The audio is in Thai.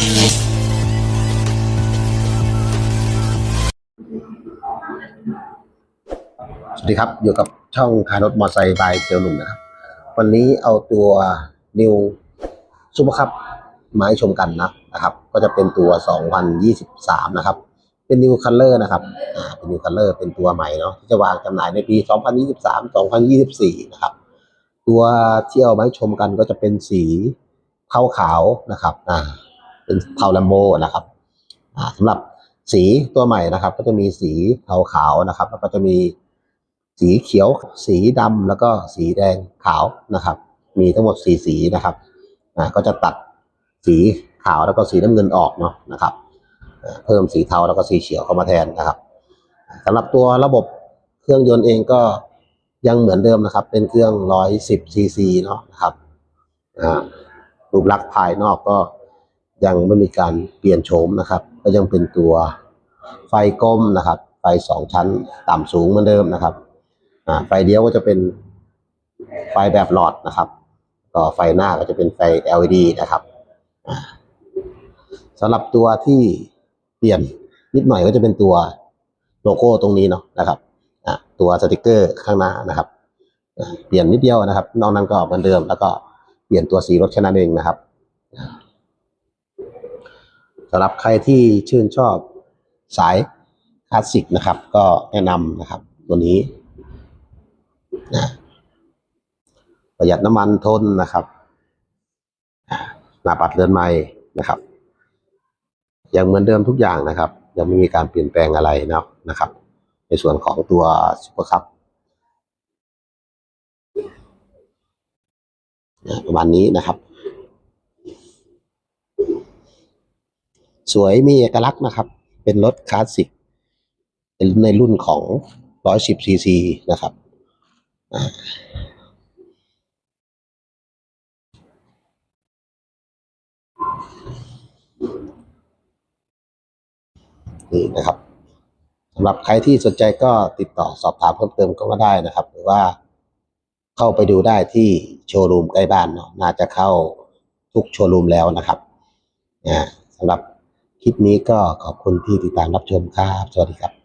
สวัสดีครับ อยู่กับช่องคารถมอไซค์บายเซลหนุ่มนะครับ วันนี้เอาตัวนิวซูเปอร์คัพมาให้ชมกันนะนะครับ ก็จะเป็นตัว 2023 นะครับ เป็นนิวคัลเลอร์นะครับอ่าเป็นนิวคัลเลอร์เป็นตัวใหม่เนาะที่จะวางจำหน่ายในปี 2023 2024 นะครับ ตัวที่เอามาให้ชมกันก็จะเป็นสีขาวนะครับอ่า เป็นเทาแลมโบนะครับอ่าสำหรับสีตัวใหม่นะครับ ก็จะมีสีเทาขาวนะครับ แล้วก็จะมีสีเขียว สีดำแล้วก็สีแดงขาวนะครับ มีทั้งหมดสีสีนะครับก็จะตัดสีขาวแล้วก็สีน้ำเงินออกเนาะนะครับ เพิ่มสีเทาแล้วก็สีเขียวเข้ามาแทนนะครับสำหรับตัวระบบเครื่องยนต์เองก็ยังเหมือนเดิมนะครับ เป็นเครื่อง 110ซีซีเนาะนะครับรูปลักษณ์ภายนอกก็ ยังไม่มีการเปลี่ยนโฉมนะครับ ก็ยังเป็นตัวไฟกลมนะครับ ไฟสองชั้นต่ำสูงเหมือนเดิมนะครับไฟเลี้ยวก็จะเป็นไฟแบบหลอดนะครับก็ไฟหน้าก็จะเป็นไฟ LED นะครับสำหรับตัวที่เปลี่ยนนิดหน่อยก็จะเป็นตัวโลโก้ตรงนี้เนาะนะครับตัวสติกเกอร์ข้างหน้านะครับ เปลี่ยนนิดเดียวนะครับ นอกนั้นก็เหมือนเดิม แล้วก็เปลี่ยนตัวสีรถแค่นั้นเองนะครับ สำหรับใครที่ชื่นชอบสายคลาสสิกนะครับ ก็แนะนำนะครับ ตัวนี้นะประหยัดน้ำมันทนนะครับหน้าปัดเรือนใหม่นะครับ ยังเหมือนเดิมทุกอย่างนะครับ ยังไม่มีการเปลี่ยนแปลงอะไรนะนะครับ ในส่วนของตัวซุปเปอร์คัพประมาณนี้นะครับ สวยมีเอกลักษณ์นะครับ เป็นรถคลาสสิกเป็นในรุ่นของ 110ซีซีนะครับนี่นะครับสำหรับใครที่สนใจก็ติดต่อสอบถามเพิ่มเติมก็มาได้นะครับ หรือว่าเข้าไปดูได้ที่โชว์รูมใกล้บ้านเนาะน่าจะเข้าทุกโชว์รูมแล้วนะครับนะสำหรับ คลิปนี้ก็ขอบคุณที่ติดตามรับชมครับ สวัสดีครับ